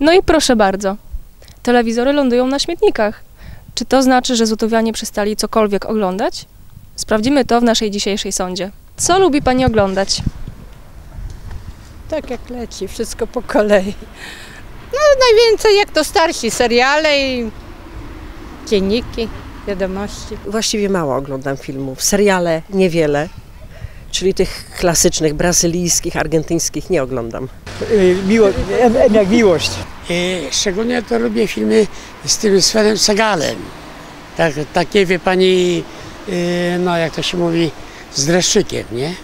No i proszę bardzo, telewizory lądują na śmietnikach. Czy to znaczy, że zutowianie przestali cokolwiek oglądać? Sprawdzimy to w naszej dzisiejszej sądzie. Co lubi Pani oglądać? Tak jak leci, wszystko po kolei. No najwięcej jak to starsi, seriale i dzienniki, wiadomości. Właściwie mało oglądam filmów. Seriale niewiele, czyli tych klasycznych, brazylijskich, argentyńskich nie oglądam. Y, Miło, M, M jak miłość. Szczególnie to lubię filmy z tym Svenem Segalem. Tak, takie wie pani, y, no jak to się mówi, z dreszczykiem, nie?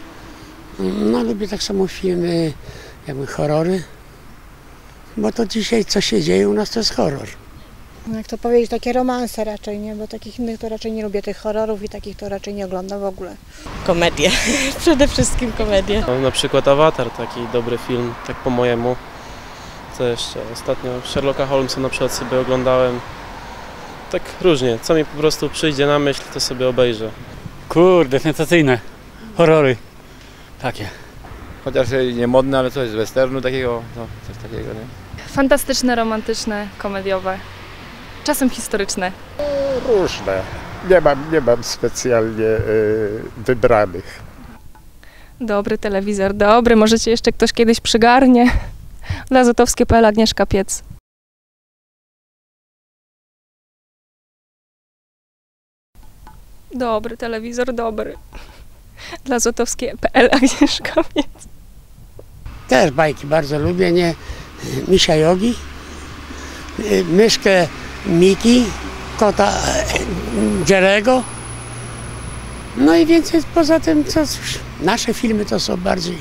No lubię tak samo filmy, jakby horrory. Bo to dzisiaj co się dzieje u nas to jest horror. No Jak to powiedzieć, takie romanse raczej, nie? Bo takich innych to raczej nie lubię, tych horrorów i takich to raczej nie oglądam w ogóle. Komedię. Przede wszystkim komedię. No, na przykład Avatar, taki dobry film, tak po mojemu. Co jeszcze? Ostatnio Sherlocka Holmesa na przykład sobie oglądałem. Tak różnie, co mi po prostu przyjdzie na myśl, to sobie obejrzę. Kurde, sensacyjne. Horrory. Takie. Chociaż nie modne, ale coś z westernu takiego, no, coś takiego, nie? Fantastyczne, romantyczne, komediowe. Czasem historyczne. Różne. Nie mam, nie mam specjalnie y, wybranych. Dobry telewizor, dobry. Możecie jeszcze ktoś kiedyś przygarnie. Dla Zotowskie.pl Agnieszka Piec. Dobry telewizor, dobry. Dla Zotowskie.pl Agnieszka Piec. Też bajki bardzo lubię, nie? Misia Jogi, y, myszkę Miki, kota Jerego. No i więcej poza tym, co nasze filmy to są bardziej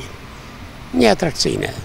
nieatrakcyjne.